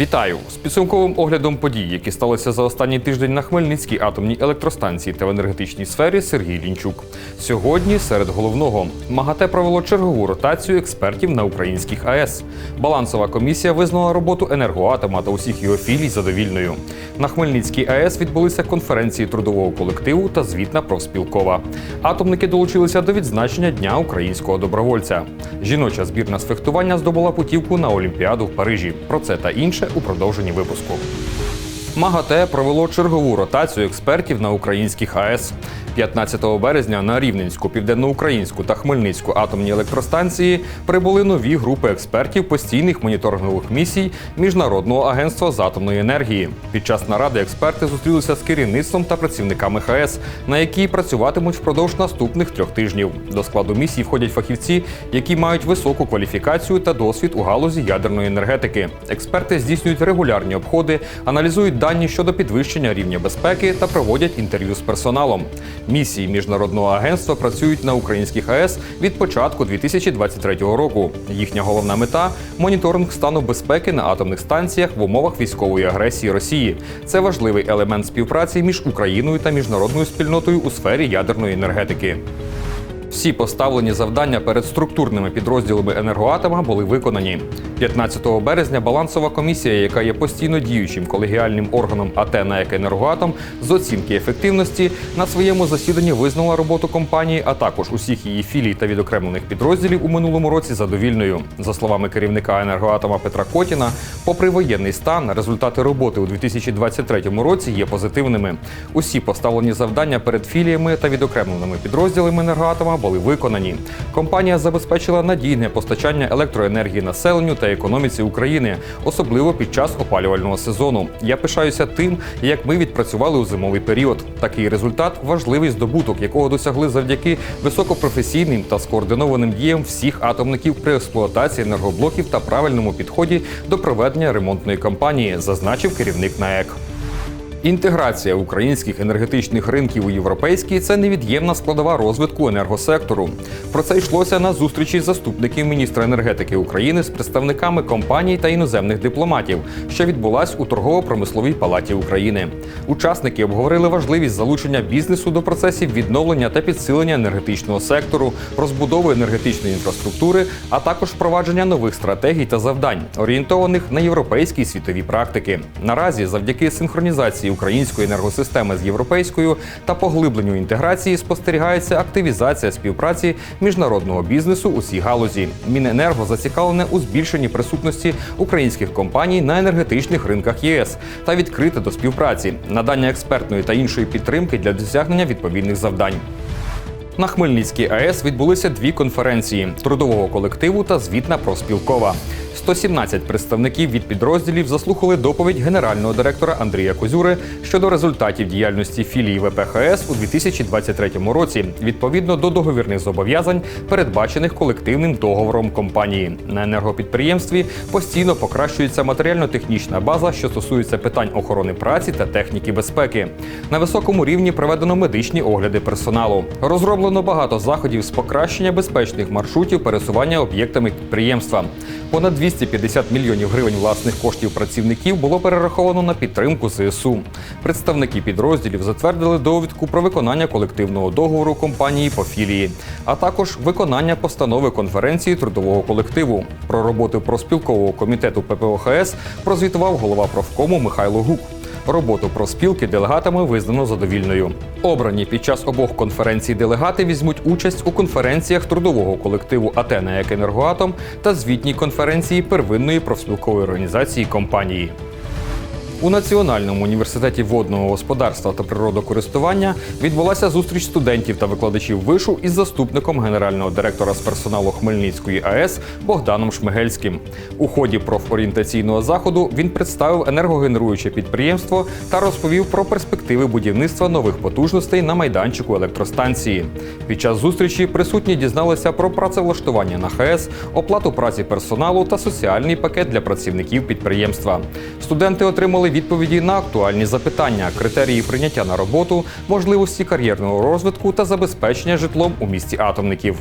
Вітаю з підсумковим оглядом подій, які сталися за останній тиждень на Хмельницькій атомній електростанції та в енергетичній сфері Сергій Лінчук. Сьогодні серед головного МАГАТЕ провело чергову ротацію експертів на українських АЕС. Балансова комісія визнала роботу енергоатома та усіх його філій задовільною. На Хмельницькій АЕС відбулися конференції трудового колективу та звітна профспілкова. Атомники долучилися до відзначення Дня українського добровольця. Жіноча збірна з фехтування здобула путівку на Олімпіаду в Парижі. Про це та інше у продовженні випуску. МАГАТЕ провело чергову ротацію експертів на українських АЕС. 15 березня на Рівненську, Південноукраїнську та Хмельницьку атомні електростанції прибули нові групи експертів постійних моніторингових місій Міжнародного агентства з атомної енергії. Під час наради експерти зустрілися з керівництвом та працівниками ХАЕС, на якій працюватимуть впродовж наступних трьох тижнів. До складу місії входять фахівці, які мають високу кваліфікацію та досвід у галузі ядерної енергетики. Експерти здійснюють регулярні обходи, аналізують дані щодо підвищення рівня безпеки та проводять інтерв'ю з персоналом. Місії міжнародного агентства працюють на українських АЕС від початку 2023 року. Їхня головна мета моніторинг стану безпеки на атомних станціях в умовах військової агресії Росії. Це важливий елемент співпраці між Україною та міжнародною спільнотою у сфері ядерної енергетики. Всі поставлені завдання перед структурними підрозділами енергоатома були виконані. 15 березня балансова комісія, яка є постійно діючим колегіальним органом АТ «НАЕК Енергоатом з оцінки ефективності, на своєму засіданні визнала роботу компанії, а також усіх її філій та відокремлених підрозділів у минулому році задовільною. За словами керівника енергоатома Петра Котіна, попри воєнний стан, результати роботи у 2023 році є позитивними. Усі поставлені завдання перед філіями та відокремленими підрозділами енергоатома були виконані. Компанія забезпечила надійне постачання електроенергії населенню та економіці України, особливо під час опалювального сезону. Я пишаюся тим, як ми відпрацювали у зимовий період. Такий результат важливий здобуток, якого досягли завдяки високопрофесійним та скоординованим діям всіх атомників при експлуатації енергоблоків та правильному підході до проведення ремонтної кампанії, зазначив керівник НАЕК. Інтеграція українських енергетичних ринків у європейські це невід'ємна складова розвитку енергосектору. Про це йшлося на зустрічі заступників міністра енергетики України з представниками компаній та іноземних дипломатів, що відбулась у торгово-промисловій палаті України. Учасники обговорили важливість залучення бізнесу до процесів відновлення та підсилення енергетичного сектору, розбудови енергетичної інфраструктури, а також впровадження нових стратегій та завдань, орієнтованих на європейські світові практики. Наразі, завдяки синхронізації української енергосистеми з європейською та поглибленню інтеграції спостерігається активізація співпраці міжнародного бізнесу у цій галузі. Міненерго зацікавлене у збільшенні присутності українських компаній на енергетичних ринках ЄС та відкрите до співпраці, надання експертної та іншої підтримки для досягнення відповідних завдань. На Хмельницькій АЕС відбулися дві конференції трудового колективу та звітна профспілкова. 117 представників від підрозділів заслухали доповідь генерального директора Андрія Козюри щодо результатів діяльності філії ВПХС у 2023 році відповідно до договірних зобов'язань, передбачених колективним договором компанії. На енергопідприємстві постійно покращується матеріально-технічна база, що стосується питань охорони праці та техніки безпеки. На високому рівні проведено медичні огляди персоналу. Розроблено багато заходів з покращення безпечних маршрутів пересування об'єктами підприємства. Понад 250 мільйонів гривень власних коштів працівників було перераховано на підтримку ЗСУ. Представники підрозділів затвердили довідку про виконання колективного договору компанії по філії, а також виконання постанови конференції трудового колективу. Про роботу проспілкового комітету ППОХС прозвітував голова профкому Михайло Гук. Роботу профспілки делегатами визнано задовільною. Обрані під час обох конференцій делегати візьмуть участь у конференціях трудового колективу Атена як енергоатом та звітній конференції первинної профспілкової організації компанії. У Національному університеті водного господарства та природокористування відбулася зустріч студентів та викладачів вишу із заступником генерального директора з персоналу Хмельницької АЕС Богданом Шмигельським. У ході профорієнтаційного заходу він представив енергогенеруюче підприємство та розповів про перспективи будівництва нових потужностей на майданчику електростанції. Під час зустрічі присутні дізналися про працевлаштування на ХАЕС, оплату праці персоналу та соціальний пакет для працівників підприємства. Студенти отримали відповіді на актуальні запитання, критерії прийняття на роботу, можливості кар'єрного розвитку та забезпечення житлом у місті атомників.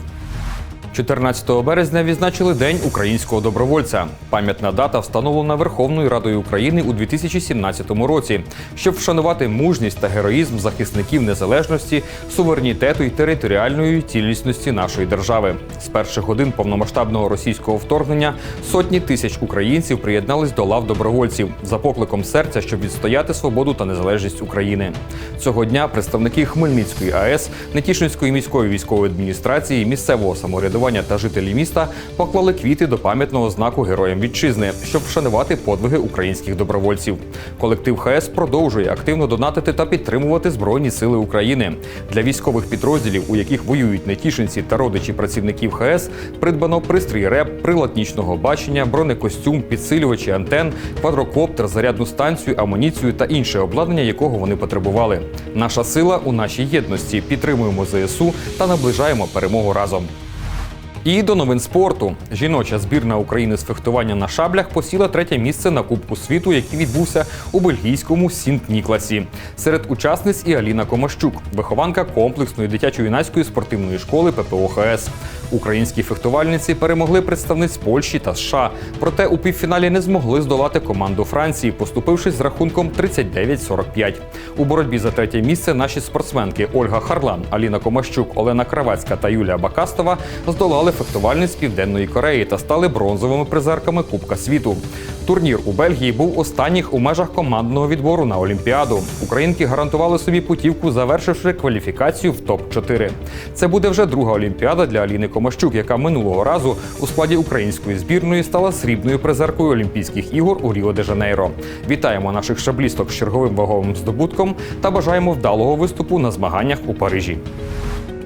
14 березня відзначили День українського добровольця. Пам'ятна дата встановлена Верховною Радою України у 2017 році, щоб вшанувати мужність та героїзм захисників незалежності, суверенітету і територіальної цілісності нашої держави. З перших годин повномасштабного російського вторгнення сотні тисяч українців приєднались до лав добровольців за покликом серця, щоб відстояти свободу та незалежність України. Цього дня представники Хмельницької АЕС, Нетішинської міської військової адміністрації, місцевого самоврядування та жителі міста поклали квіти до пам'ятного знаку Героям Вітчизни, щоб вшанувати подвиги українських добровольців. Колектив ХС продовжує активно донатити та підтримувати Збройні сили України. Для військових підрозділів, у яких воюють нетішинці та родичі працівників ХС, придбано пристрій РЕП, прилад нічного бачення, бронекостюм, підсилювачі антен, квадрокоптер, зарядну станцію, амуніцію та інше обладнання, якого вони потребували. Наша сила у нашій єдності. Підтримуємо ЗСУ та наближаємо перемогу разом. І до новин спорту. Жіноча збірна України з фехтування на шаблях посіла третє місце на Кубку світу, який відбувся у бельгійському Сінт-Нікласі. Серед учасниць і Аліна Комащук, вихованка комплексної дитячо-юнацької спортивної школи ППОХС. Українські фехтувальниці перемогли представниць Польщі та США. Проте у півфіналі не змогли здолати команду Франції, поступившись з рахунком 39-45. У боротьбі за третє місце наші спортсменки Ольга Харлан, Аліна Комащук, Олена Кравацька та Юлія Бакастова здолали фехтувальниць Південної Кореї та стали бронзовими призерками Кубка світу. Турнір у Бельгії був останніх у межах командного відбору на Олімпіаду. Українки гарантували собі путівку, завершивши кваліфікацію в топ 4 Це буде вже друга Олімпіада для Аліни Комащук, яка минулого разу у складі української збірної стала срібною призеркою Олімпійських ігор у Ріо де Жанейро. Вітаємо наших шаблісток з черговим ваговим здобутком та бажаємо вдалого виступу на змаганнях у Парижі.